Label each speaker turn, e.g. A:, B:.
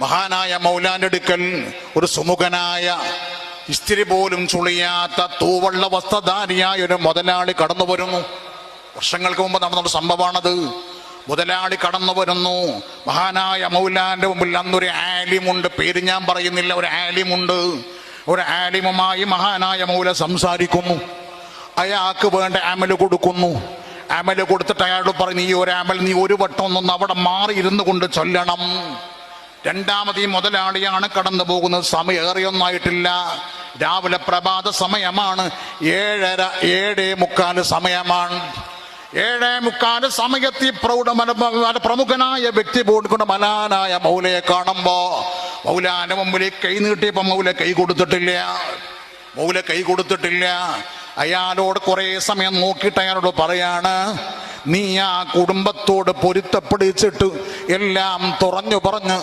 A: മഹാനായ മൗലാന്റെ ഒരു സുമുഖനായ ഇസ്തിരി പോലും ചുളിയാത്ത തൂവള്ള വസ്ത്രധാരിയായ ഒരു മുതലാളി കടന്നു വരുന്നു. വർഷങ്ങൾക്ക് മുമ്പ് നടന്നൊരു സംഭവമാണത്. മുതലാളി കടന്നു വരുന്നു. മഹാനായ മൗലാന്റെ മുമ്പിൽ അന്നൊരു ആലിമുണ്ട്. പേര് ഞാൻ പറയുന്നില്ല ഒരു ആലിമുണ്ട്. ഒരു ആലിമുമായി മഹാനായ മൗല സംസാരിക്കുന്നു. അയാൾക്ക് വേണ്ട അമൽ കൊടുക്കുന്നു. അമൽ കൊടുത്തിട്ട് അയാളോട് പറഞ്ഞു ഈ ഒരു അമൽ നീ ഒരു വട്ടം ഒന്നും അവിടെ മാറി ഇരുന്നു കൊണ്ട് ചൊല്ലണം. രണ്ടാമത് ഈ മുതലാളിയാണ് കടന്നു പോകുന്നത്. സമയം ഏറെയൊന്നായിട്ടില്ല. രാവിലെ പ്രഭാത സമയമാണ്. ഏഴര ഏഴേ മുക്കാൽ സമയമാണ്. ഏഴേ മുക്കാൽ സമയത്ത് ഈ പ്രൗഢ പ്രമുഖനായ വ്യക്തി പോയിക്കൊണ്ട് മലാനായ മൗലയെ കാണുമ്പോ മൗലാന മുമ്പിലേക്ക് കൈ നീട്ടിയപ്പോ മൗല കൈ കൊടുത്തിട്ടില്ല. മൗല കൈ കൊടുത്തിട്ടില്ല. അയാളോട് കുറെ സമയം നോക്കിയിട്ട് അയാളോട് പറയാണ് നീ ആ കുടുംബത്തോട് പൊരുത്തപ്പെടിച്ചിട്ട് എല്ലാം തുറഞ്ഞു പറഞ്ഞ്